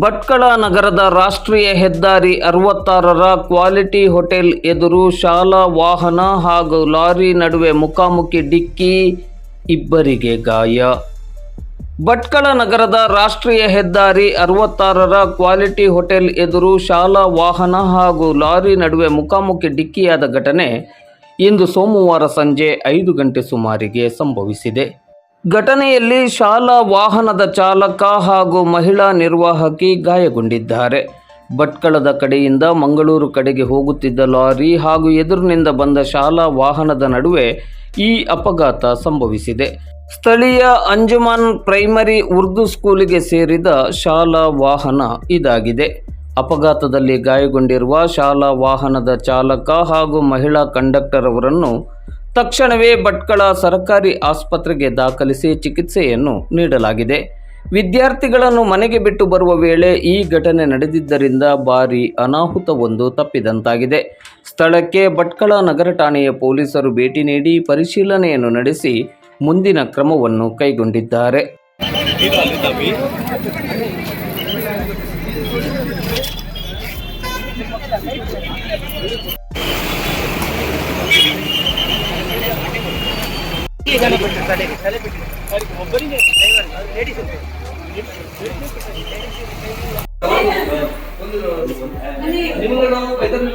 ಭಟ್ಕಳ ನಗರದ ರಾಷ್ಟ್ರೀಯ ಹೆದ್ದಾರಿ ಅರವತ್ತಾರರ ಕ್ವಾಲಿಟಿ ಹೋಟೆಲ್ ಎದುರು ಶಾಲಾ ವಾಹನ ಹಾಗೂ ಲಾರಿ ನಡುವೆ ಮುಖಾಮುಖಿ ಡಿಕ್ಕಿ ಇಬ್ಬರಿಗೆ ಗಾಯ. ಭಟ್ಕಳ ನಗರದ ರಾಷ್ಟ್ರೀಯ ಹೆದ್ದಾರಿ ಅರವತ್ತಾರರ ಕ್ವಾಲಿಟಿ ಹೋಟೆಲ್ ಎದುರು ಶಾಲಾ ವಾಹನ ಹಾಗೂ ಲಾರಿ ನಡುವೆ ಮುಖಾಮುಖಿ ಡಿಕ್ಕಿಯಾದ ಘಟನೆ ಇಂದು ಸೋಮವಾರ ಸಂಜೆ ಐದು ಗಂಟೆ ಸುಮಾರಿಗೆ ಸಂಭವಿಸಿದೆ. ಘಟನೆಯಲ್ಲಿ ಶಾಲಾ ವಾಹನದ ಚಾಲಕ ಹಾಗೂ ಮಹಿಳಾ ನಿರ್ವಾಹಕಿ ಗಾಯಗೊಂಡಿದ್ದಾರೆ. ಭಟ್ಕಳದ ಕಡೆಯಿಂದ ಮಂಗಳೂರು ಕಡೆಗೆ ಹೋಗುತ್ತಿದ್ದ ಲಾರಿ ಹಾಗೂ ಎದುರಿನಿಂದ ಬಂದ ಶಾಲಾ ವಾಹನದ ನಡುವೆ ಈ ಅಪಘಾತ ಸಂಭವಿಸಿದೆ. ಸ್ಥಳೀಯ ಅಂಜುಮಾನ್ ಪ್ರೈಮರಿ ಉರ್ದು ಸ್ಕೂಲಿಗೆ ಸೇರಿದ ಶಾಲಾ ವಾಹನ ಇದಾಗಿದೆ. ಅಪಘಾತದಲ್ಲಿ ಗಾಯಗೊಂಡಿರುವ ಶಾಲಾ ವಾಹನದ ಚಾಲಕ ಹಾಗೂ ಮಹಿಳಾ ಕಂಡಕ್ಟರ್ ಅವರನ್ನು ತಕ್ಷಣವೇ ಭಟ್ಕಳ ಸರ್ಕಾರಿ ಆಸ್ಪತ್ರೆಗೆ ದಾಖಲಿಸಿ ಚಿಕಿತ್ಸೆಯನ್ನು ನೀಡಲಾಗಿದೆ. ವಿದ್ಯಾರ್ಥಿಗಳನ್ನು ಮನೆಗೆ ಬಿಟ್ಟು ಬರುವ ವೇಳೆ ಈ ಘಟನೆ ನಡೆದಿದ್ದರಿಂದ ಭಾರಿ ಅನಾಹುತವೊಂದು ತಪ್ಪಿದಂತಾಗಿದೆ. ಸ್ಥಳಕ್ಕೆ ಭಟ್ಕಳ ನಗರ ಠಾಣೆಯ ಪೊಲೀಸರು ಭೇಟಿ ನೀಡಿ ಪರಿಶೀಲನೆಯನ್ನು ನಡೆಸಿ ಮುಂದಿನ ಕ್ರಮವನ್ನು ಕೈಗೊಂಡಿದ್ದಾರೆ. ಒಂದು ನಿಮ್ಮನ್ನು ನಾವು ಪೈದಲ್